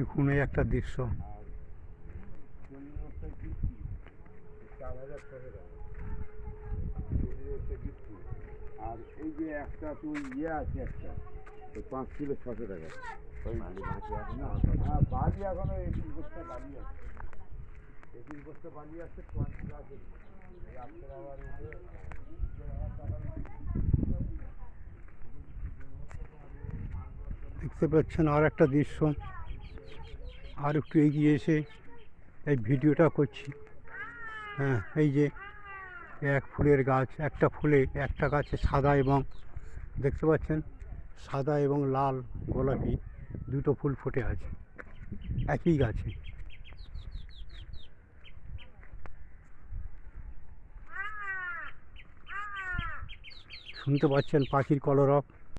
দেখুন এই একটা দৃশ্য। চার হাজার ছশো টাকা গিফট আর এই যে একটা তুই ইয়ে আছে একটা ওই পাঁচ কিলো ছশো টাকা। হ্যাঁ বালি এখনও একুশ বস্তা বালি আছে। একুশ বস্তা বালি আছে পাঁচ কিলো আছে। এই আজকে আবার দেখতে পাচ্ছেন আর একটা দৃশ্য। আর একটু এগিয়ে এসে এই ভিডিওটা করছি। হ্যাঁ এই যে এক ফুলের গাছ, একটা ফুলে একটা গাছে সাদা এবং দেখতে পাচ্ছেন, সাদা এবং লাল গোলাপি দুটো ফুল ফুটে আছে, একই গাছে। শুনতে পাচ্ছেন পাখির কলরব।